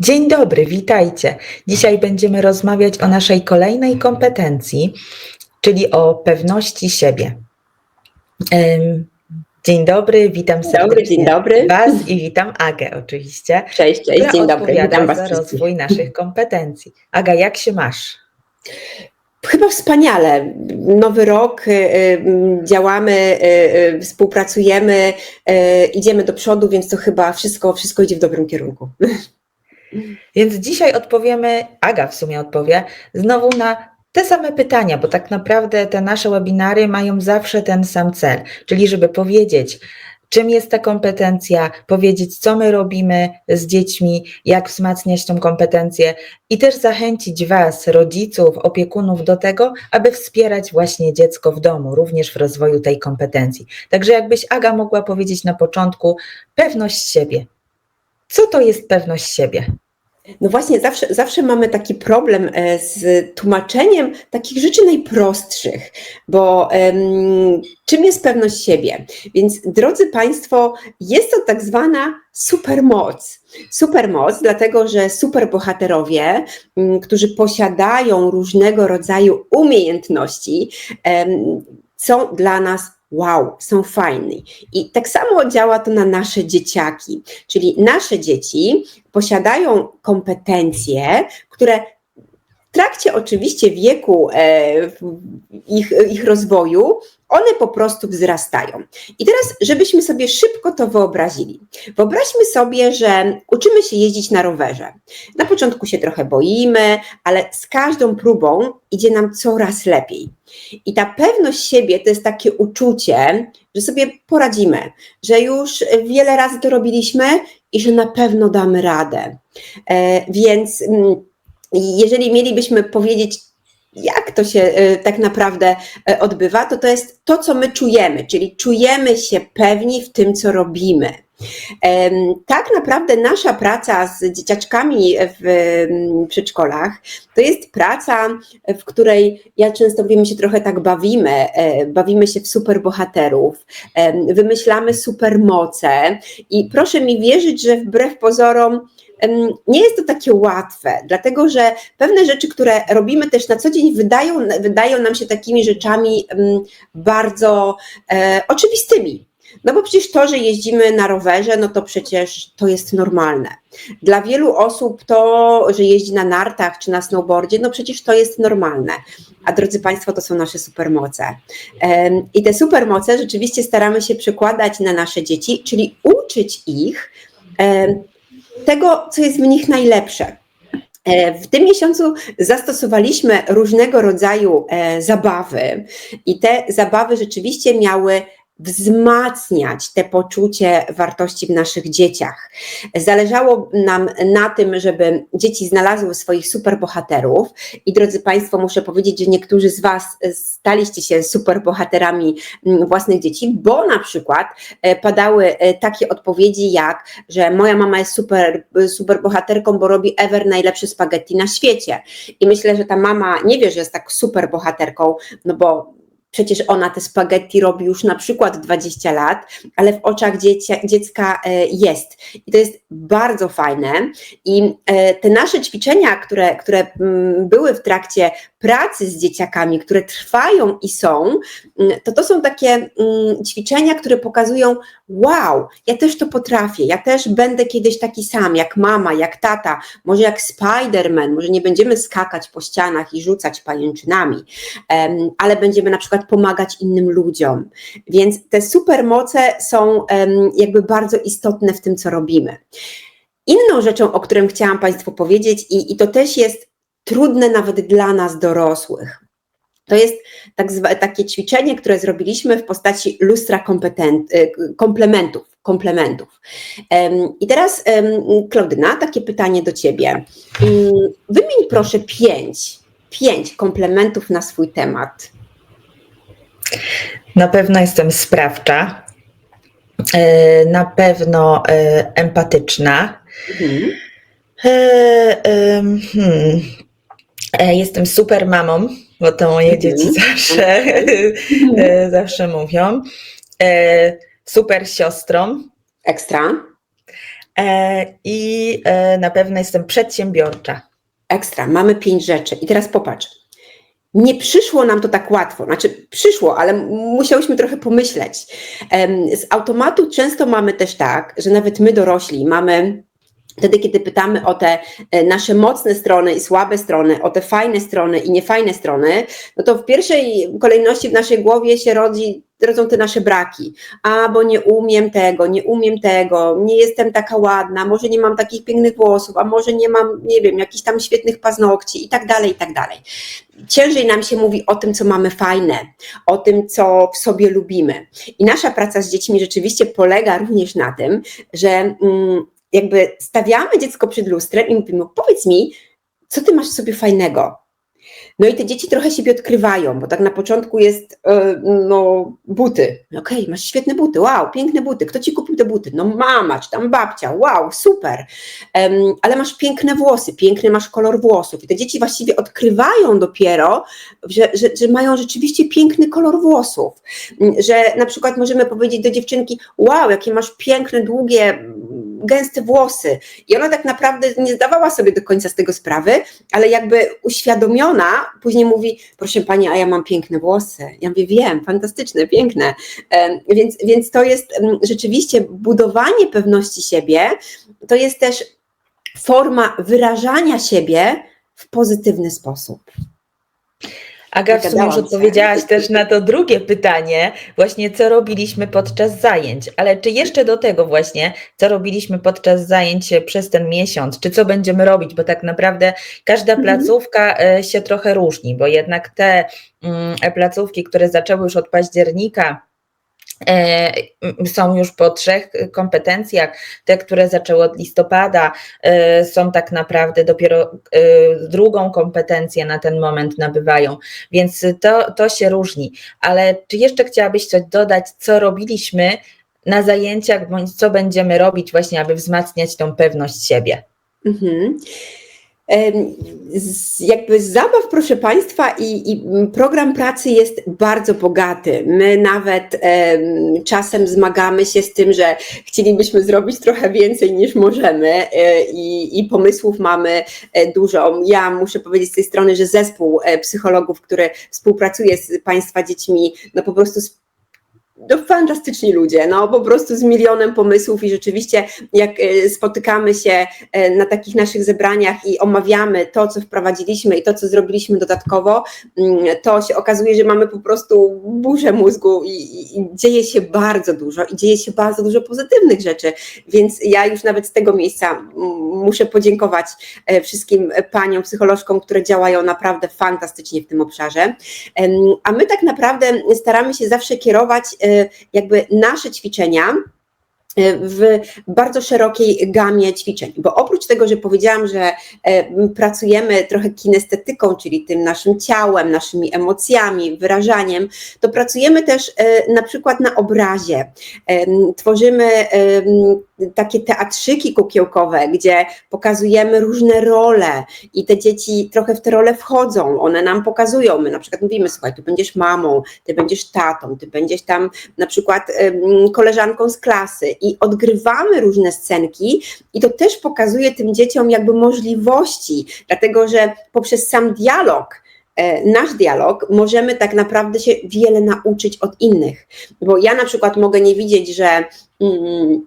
Dzień dobry, witajcie. Dzisiaj będziemy rozmawiać o naszej kolejnej kompetencji, czyli o pewności siebie. Dzień dobry, witam serdecznie dobry, dzień dobry. Was i witam Agę oczywiście, Cześć, cześć, dzień dobry, witam Was za wszystkich. rozwój naszych kompetencji. Aga, jak się masz? Chyba wspaniale. Nowy rok, y, y, działamy, y, współpracujemy, idziemy do przodu, więc to chyba wszystko, wszystko idzie w dobrym kierunku. Więc dzisiaj odpowiemy, Aga w sumie odpowie, znowu na te same pytania, bo tak naprawdę te nasze webinary mają zawsze ten sam cel, czyli żeby powiedzieć, czym jest ta kompetencja, powiedzieć, co my robimy z dziećmi, jak wzmacniać tą kompetencję i też zachęcić Was, rodziców, opiekunów do tego, aby wspierać właśnie dziecko w domu, również w rozwoju tej kompetencji. Także jakbyś Aga mogła powiedzieć na początku, pewność siebie. Co to jest pewność siebie? No właśnie, zawsze, zawsze mamy taki problem e, z tłumaczeniem takich rzeczy najprostszych, bo em, czym jest pewność siebie? Więc drodzy Państwo, jest to tak zwana supermoc. Supermoc, dlatego że superbohaterowie, m, którzy posiadają różnego rodzaju umiejętności, em, są dla nas wow, są fajni. I tak samo działa to na nasze dzieciaki, czyli nasze dzieci posiadają kompetencje, które w trakcie oczywiście wieku e, ich, ich rozwoju, one po prostu wzrastają. I teraz, żebyśmy sobie szybko to wyobrazili. Wyobraźmy sobie, że uczymy się jeździć na rowerze. Na początku się trochę boimy, ale z każdą próbą idzie nam coraz lepiej. I ta pewność siebie to jest takie uczucie, że sobie poradzimy, że już wiele razy to robiliśmy i że na pewno damy radę. E, więc mm, jeżeli mielibyśmy powiedzieć, jak to się e, tak naprawdę e, odbywa, to to jest to, co my czujemy, czyli czujemy się pewni w tym, co robimy. Tak naprawdę nasza praca z dzieciaczkami w przedszkolach to jest praca, w której ja często my się trochę tak bawimy, e, bawimy się w superbohaterów, wymyślamy supermoce i proszę mi wierzyć, że wbrew pozorom nie jest to takie łatwe, dlatego że pewne rzeczy, które robimy też na co dzień, wydają, wydają nam się takimi rzeczami bardzo e, oczywistymi. No bo przecież to, że jeździmy na rowerze, no to przecież to jest normalne. Dla wielu osób to, że jeździ na nartach czy na snowboardzie, no przecież to jest normalne. A drodzy Państwo, to są nasze supermoce. I te supermoce rzeczywiście staramy się przekładać na nasze dzieci, czyli uczyć ich tego, co jest w nich najlepsze. E, W tym miesiącu zastosowaliśmy różnego rodzaju e, zabawy i te zabawy rzeczywiście miały wzmacniać te poczucie wartości w naszych dzieciach. Zależało nam na tym, żeby dzieci znalazły swoich superbohaterów i drodzy Państwo, muszę powiedzieć, że niektórzy z Was staliście się superbohaterami mm, własnych dzieci, bo na przykład e, padały e, takie odpowiedzi jak, że moja mama jest super, super bohaterką, bo robi ever najlepsze spaghetti na świecie. I myślę, że ta mama nie wie, że jest tak super bohaterką, no bo przecież ona te spaghetti robi już na przykład 20 lat, ale w oczach dziecia, dziecka e, jest. I to jest bardzo fajne. I e, te nasze ćwiczenia, które, które mm, były w trakcie pracy z dzieciakami, które trwają i są, mm, to to są takie mm, ćwiczenia, które pokazują, wow, ja też to potrafię, ja też będę kiedyś taki sam, jak mama, jak tata, może jak Spider-Man, może nie będziemy skakać po ścianach i rzucać pajęczynami, ale będziemy na przykład pomagać innym ludziom. Więc te supermoce są jakby bardzo istotne w tym, co robimy. Inną rzeczą, o którym chciałam Państwu powiedzieć, i, i to też jest trudne nawet dla nas dorosłych. To jest tak zwa, takie ćwiczenie, które zrobiliśmy w postaci lustra y, komplementów. komplementów. Em, I teraz, Klaudyna, takie pytanie do Ciebie. Mm, Wymień proszę pięć, pięć komplementów na swój temat. Na pewno jestem sprawcza, e, na pewno e, empatyczna, Mhm. E, hmm. E, Jestem super mamą, bo to moje Mhm. dzieci zawsze, e, zawsze mówią. E, Super siostrą, Ekstra. i na pewno jestem przedsiębiorcza. Ekstra, mamy pięć rzeczy. I teraz popatrz. Nie przyszło nam to tak łatwo, znaczy przyszło, ale musiałyśmy trochę pomyśleć. Z automatu często mamy też tak, że nawet my dorośli mamy wtedy, kiedy pytamy o te e, nasze mocne strony i słabe strony, o te fajne strony i niefajne strony, no to w pierwszej kolejności w naszej głowie się rodzi, rodzą te nasze braki. A, bo nie umiem tego, nie umiem tego, nie jestem taka ładna, może nie mam takich pięknych włosów, a może nie mam, nie wiem, jakichś tam świetnych paznokci i tak dalej, i tak dalej. Ciężej nam się mówi o tym, co mamy fajne, o tym, co w sobie lubimy. I nasza praca z dziećmi rzeczywiście polega również na tym, że mm, jakby stawiamy dziecko przed lustrem i mówimy, powiedz mi, co ty masz w sobie fajnego? No i te dzieci trochę siebie odkrywają, bo tak na początku jest, e, no, buty. Okej, masz świetne buty, wow, piękne buty. Kto ci kupił te buty? No mama, czy tam babcia, wow, super. Em, ale masz piękne włosy, piękny masz kolor włosów. I te dzieci właściwie odkrywają dopiero, że, że, że mają rzeczywiście piękny kolor włosów. Że na przykład możemy powiedzieć do dziewczynki, wow, jakie masz piękne, długie, gęste włosy. I ona tak naprawdę nie zdawała sobie do końca z tego sprawy, ale jakby uświadomiona, później mówi, proszę pani, a ja mam piękne włosy. Ja mówię, wiem, fantastyczne, piękne. Więc, więc to jest rzeczywiście budowanie pewności siebie, to jest też forma wyrażania siebie w pozytywny sposób. Aga, w sumie już odpowiedziałaś też na to drugie pytanie, właśnie co robiliśmy podczas zajęć, ale czy jeszcze do tego właśnie, co robiliśmy podczas zajęć przez ten miesiąc, czy co będziemy robić, bo tak naprawdę każda Mhm. placówka e, się trochę różni, bo jednak te mm, placówki, które zaczęły już od października, e, są już po trzech kompetencjach, te, które zaczęły od listopada, e, są tak naprawdę dopiero e, drugą kompetencję na ten moment nabywają, więc to, to się różni. Ale czy jeszcze chciałabyś coś dodać, co robiliśmy na zajęciach, bądź co będziemy robić właśnie, aby wzmacniać tą pewność siebie? Mhm. Jakby zabaw, proszę Państwa, i, i program pracy jest bardzo bogaty. My nawet em, czasem zmagamy się z tym, że chcielibyśmy zrobić trochę więcej niż możemy e, i, i pomysłów mamy e, dużo. Ja muszę powiedzieć z tej strony, że zespół e, psychologów, który współpracuje z Państwa dziećmi, no po prostu no, fantastyczni ludzie, no po prostu z milionem pomysłów i rzeczywiście jak e, spotykamy się e, na takich naszych zebraniach i omawiamy to, co wprowadziliśmy i to, co zrobiliśmy dodatkowo, mm, to się okazuje, że mamy po prostu burzę mózgu i, i, i dzieje się bardzo dużo i dzieje się bardzo dużo pozytywnych rzeczy, więc ja już nawet z tego miejsca muszę podziękować e, wszystkim paniom psycholożkom, które działają naprawdę fantastycznie w tym obszarze. A my tak naprawdę staramy się zawsze kierować jakby nasze ćwiczenia e, w bardzo szerokiej gamie ćwiczeń, bo oprócz tego, że powiedziałam, że m, pracujemy trochę kinestetyką, czyli tym naszym ciałem, naszymi emocjami, wyrażaniem, to pracujemy też na przykład na obrazie. Tworzymy takie teatrzyki kukiełkowe, gdzie pokazujemy różne role i te dzieci trochę w te role wchodzą, one nam pokazują, my na przykład mówimy, słuchaj, ty będziesz mamą, ty będziesz tatą, ty będziesz tam na przykład koleżanką z klasy. I odgrywamy różne scenki i to też pokazuje tym dzieciom jakby możliwości, dlatego że poprzez sam dialog, e, nasz dialog, możemy tak naprawdę się wiele nauczyć od innych, bo ja na przykład mogę nie widzieć, że mm,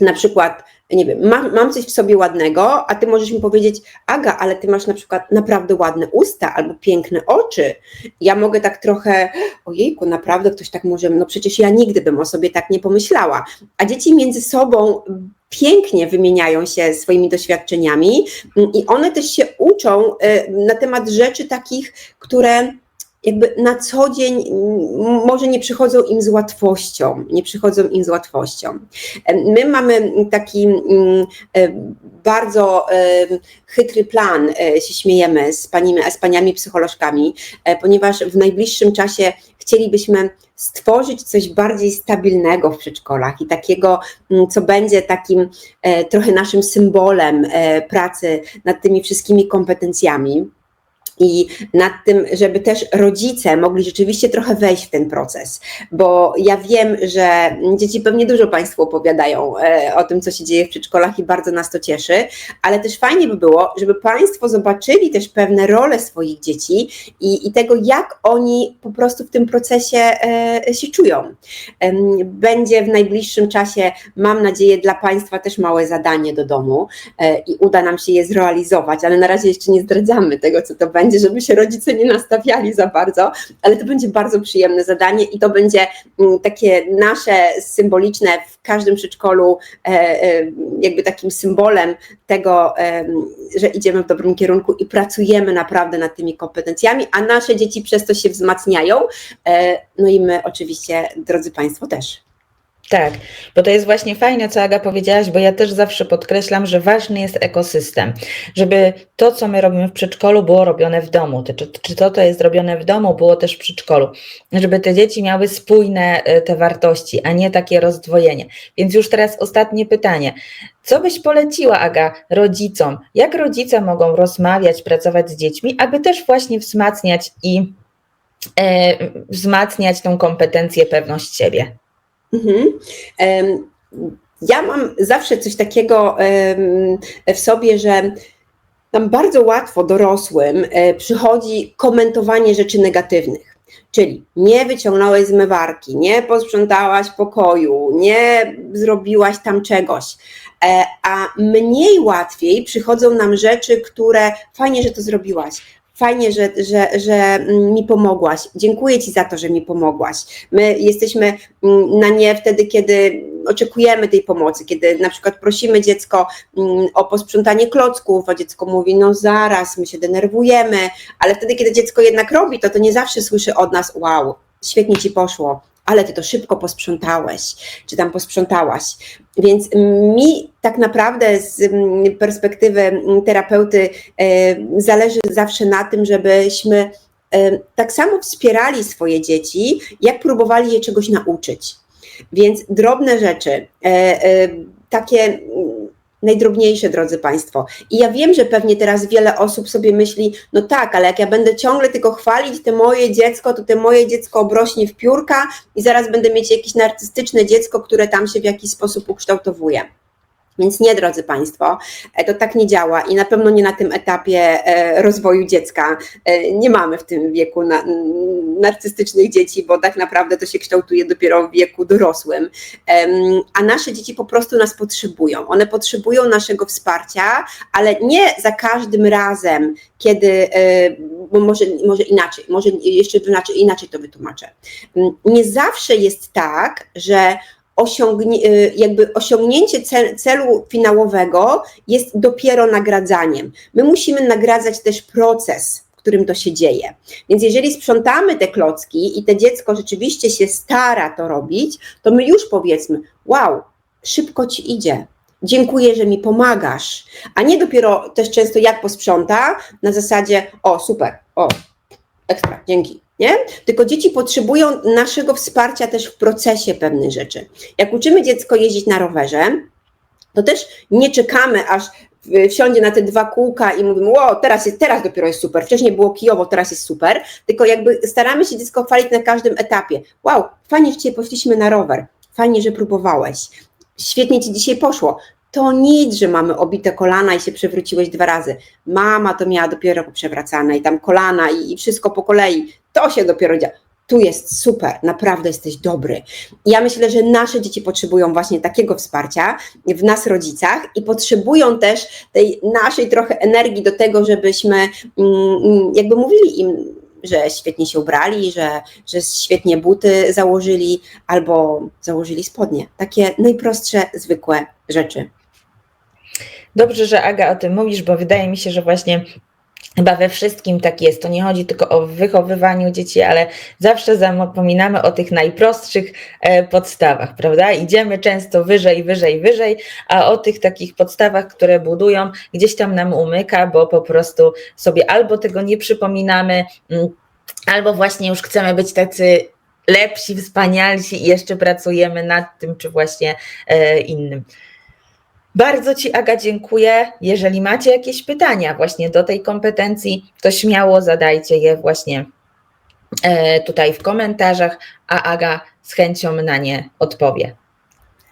na przykład, nie wiem, mam, mam coś w sobie ładnego, a ty możesz mi powiedzieć, Aga, ale ty masz na przykład naprawdę ładne usta albo piękne oczy. Ja mogę tak trochę, ojejku, naprawdę ktoś tak może, no przecież ja nigdy bym o sobie tak nie pomyślała. A dzieci między sobą pięknie wymieniają się swoimi doświadczeniami i one też się uczą y, na temat rzeczy takich, które jakby na co dzień może nie przychodzą im z łatwością, nie przychodzą im z łatwością. My mamy taki mm, e, bardzo e, chytry plan, e, się śmiejemy z, panimi, z paniami psycholożkami, ponieważ w najbliższym czasie chcielibyśmy stworzyć coś bardziej stabilnego w przedszkolach i takiego, mm, co będzie takim trochę naszym symbolem pracy nad tymi wszystkimi kompetencjami. I nad tym, żeby też rodzice mogli rzeczywiście trochę wejść w ten proces, bo ja wiem, że dzieci pewnie dużo Państwu opowiadają e, o tym, co się dzieje w przedszkolach i bardzo nas to cieszy, ale też fajnie by było, żeby Państwo zobaczyli też pewne role swoich dzieci i, i tego, jak oni po prostu w tym procesie e, się czują. Będzie w najbliższym czasie, mam nadzieję, dla Państwa też małe zadanie do domu e, i uda nam się je zrealizować, ale na razie jeszcze nie zdradzamy tego, co to będzie, żeby się rodzice nie nastawiali za bardzo, ale to będzie bardzo przyjemne zadanie i to będzie mm, takie nasze symboliczne w każdym przedszkolu, e, e, jakby takim symbolem tego, że idziemy w dobrym kierunku i pracujemy naprawdę nad tymi kompetencjami, a nasze dzieci przez to się wzmacniają. E, No i my oczywiście, drodzy Państwo, też. Tak, bo to jest właśnie fajne, co Aga powiedziałaś, bo ja też zawsze podkreślam, że ważny jest ekosystem, żeby to, co my robimy w przedszkolu, było robione w domu, czy, czy to, co jest robione w domu, było też w przedszkolu, żeby te dzieci miały spójne e, te wartości, a nie takie rozdwojenie. Więc już teraz ostatnie pytanie. Co byś poleciła, Aga, rodzicom? Jak rodzice mogą rozmawiać, pracować z dziećmi, aby też właśnie wzmacniać i e, wzmacniać tą kompetencję, pewność siebie? Mhm. Ja mam zawsze coś takiego w sobie, że nam bardzo łatwo dorosłym e, przychodzi komentowanie rzeczy negatywnych. Czyli nie wyciągnąłeś zmywarki, nie posprzątałaś pokoju, nie zrobiłaś tam czegoś. E, A mniej łatwiej przychodzą nam rzeczy, które fajnie, że to zrobiłaś. Fajnie, że, że, że mm, mi pomogłaś. Dziękuję Ci za to, że mi pomogłaś. My jesteśmy mm, na nie wtedy, kiedy oczekujemy tej pomocy, kiedy na przykład prosimy dziecko mm, o posprzątanie klocków, a dziecko mówi, no zaraz, my się denerwujemy, ale wtedy, kiedy dziecko jednak robi to, to nie zawsze słyszy od nas, wow, świetnie Ci poszło, ale Ty to szybko posprzątałeś, czy tam posprzątałaś. Więc mi tak naprawdę z mm, perspektywy terapeuty e, zależy zawsze na tym, żebyśmy e, tak samo wspierali swoje dzieci, jak próbowali je czegoś nauczyć. Więc drobne rzeczy, e, takie mm, najdrobniejsze, drodzy Państwo. I ja wiem, że pewnie teraz wiele osób sobie myśli, no tak, ale jak ja będę ciągle tylko chwalić te moje dziecko, to te moje dziecko obrośnie w piórka i zaraz będę mieć jakieś narcystyczne dziecko, które tam się w jakiś sposób ukształtowuje. Więc nie, drodzy Państwo, e, to tak nie działa i na pewno nie na tym etapie e, rozwoju dziecka. E, Nie mamy w tym wieku narcystycznych dzieci, bo tak naprawdę to się kształtuje dopiero w wieku dorosłym. A nasze dzieci po prostu nas potrzebują. One potrzebują naszego wsparcia, ale nie za każdym razem, kiedy, bo może, może inaczej, może jeszcze inaczej, inaczej to wytłumaczę. Mm, Nie zawsze jest tak, że osiągnie, y, jakby osiągnięcie cel, celu finałowego jest dopiero nagradzaniem. My musimy nagradzać też proces, w którym to się dzieje. Więc jeżeli sprzątamy te klocki i te dziecko rzeczywiście się stara to robić, to my już powiedzmy: Wow, szybko ci idzie. Dziękuję, że mi pomagasz. A nie dopiero też często jak posprząta na zasadzie: O, super, o, ekstra, dzięki nie? Tylko dzieci potrzebują naszego wsparcia też w procesie pewnych rzeczy. Jak uczymy dziecko jeździć na rowerze, to też nie czekamy, aż wsiądzie na te dwa kółka i mówimy, o, teraz, jest, teraz dopiero jest super, wcześniej było kijowo, teraz jest super, tylko jakby staramy się dziecko chwalić na każdym etapie. Wow, fajnie, że dzisiaj poszliśmy na rower, fajnie, że próbowałeś, świetnie Ci dzisiaj poszło. To nic, że mamy obite kolana i się przewróciłeś dwa razy. Mama to miała dopiero poprzewracane i tam kolana i, i wszystko po kolei. To się dopiero dzieje. Tu jest super, naprawdę jesteś dobry. Ja myślę, że nasze dzieci potrzebują właśnie takiego wsparcia w nas, rodzicach, i potrzebują też tej naszej trochę energii do tego, żebyśmy mm, jakby mówili im, że świetnie się ubrali, że, że świetnie buty założyli albo założyli spodnie. Takie najprostsze, zwykłe rzeczy. Dobrze, że Aga o tym mówisz, bo wydaje mi się, że właśnie chyba we wszystkim tak jest. To nie chodzi tylko o wychowywaniu dzieci, ale zawsze zapominamy o tych najprostszych e, podstawach, prawda? Idziemy często wyżej, wyżej, wyżej, a o tych takich podstawach, które budują, gdzieś tam nam umyka, bo po prostu sobie albo tego nie przypominamy, mm, albo właśnie już chcemy być tacy lepsi, wspanialsi i jeszcze pracujemy nad tym, czy właśnie e, innym. Bardzo Ci, Aga, dziękuję. Jeżeli macie jakieś pytania właśnie do tej kompetencji, to śmiało zadajcie je właśnie e, tutaj w komentarzach, a Aga z chęcią na nie odpowie.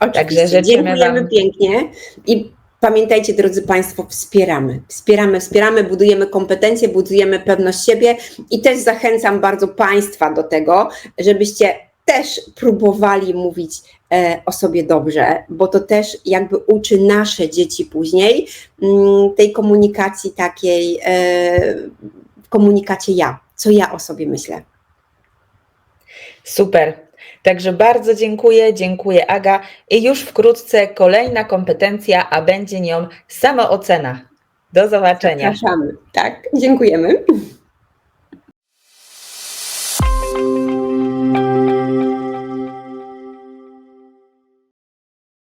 Oczywiście. Także Dziękujemy wam- pięknie i pamiętajcie, drodzy Państwo, wspieramy. Wspieramy, wspieramy, budujemy kompetencje, budujemy pewność siebie i też zachęcam bardzo Państwa do tego, żebyście też próbowali mówić e, o sobie dobrze, bo to też jakby uczy nasze dzieci później mm, tej komunikacji takiej, e, w komunikacie ja, co ja o sobie myślę. Super. Także bardzo dziękuję, dziękuję Aga i już wkrótce kolejna kompetencja, a będzie nią samoocena. Do zobaczenia. Zapraszamy. Tak, dziękujemy.